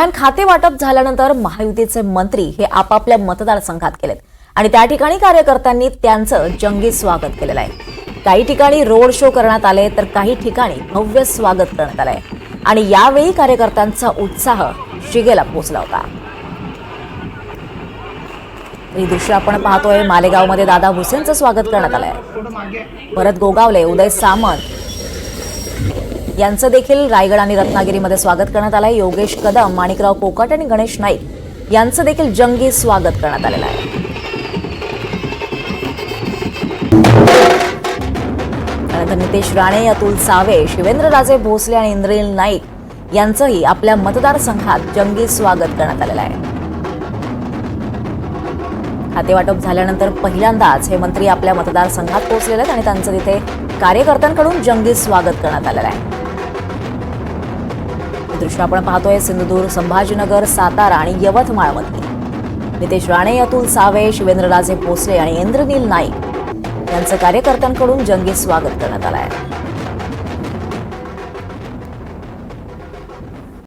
दरम्यान खाते वाटप झाल्यानंतर महायुतीचे मंत्री हे आपापल्या मतदारसंघात गेलेत. आणि त्या ठिकाणी कार्यकर्त्यांनी त्यांचं जंगी स्वागत केलेलं आहे. काही ठिकाणी रोड शो करण्यात आले तर काही ठिकाणी भव्य स्वागत करण्यात आलंय. आणि यावेळी कार्यकर्त्यांचा उत्साह शिगेला पोहोचला होता. ही दृश्य आपण पाहतोय. मालेगावमध्ये दादा भुसेंचं स्वागत करण्यात आलंय. भरत गोगावले उदय सामंत यांचं देखील रायगड आणि रत्नागिरीमध्ये स्वागत करण्यात आलं आहे योगेश कदम माणिकराव कोकट आणि गणेश नाईक यांचं देखील जंगी स्वागत करण्यात आलेलं आहे. त्यानंतर नितेश राणे अतुल सावे शिवेंद्रराजे भोसले आणि इंद्रिल नाईक यांचंही आपल्या मतदारसंघात जंगी स्वागत करण्यात आलेलं आहे. खातेवाटप झाल्यानंतर पहिल्यांदाच हे मंत्री आपल्या मतदारसंघात पोहोचलेले आहेत आणि त्यांचं तिथे कार्यकर्त्यांकडून जंगी स्वागत करण्यात आलेलं आहे. दृश्य आपण पाहतोय सिंधुदुर्ग संभाजीनगर सातारा आणि यवतमाळमध्ये. नितेश राणे अतुल सावे शिवेंद्रराजे भोसले आणि इंद्रनील नाईक यांचं कार्यकर्त्यांकडून जंगी स्वागत करण्यात आलं आहे.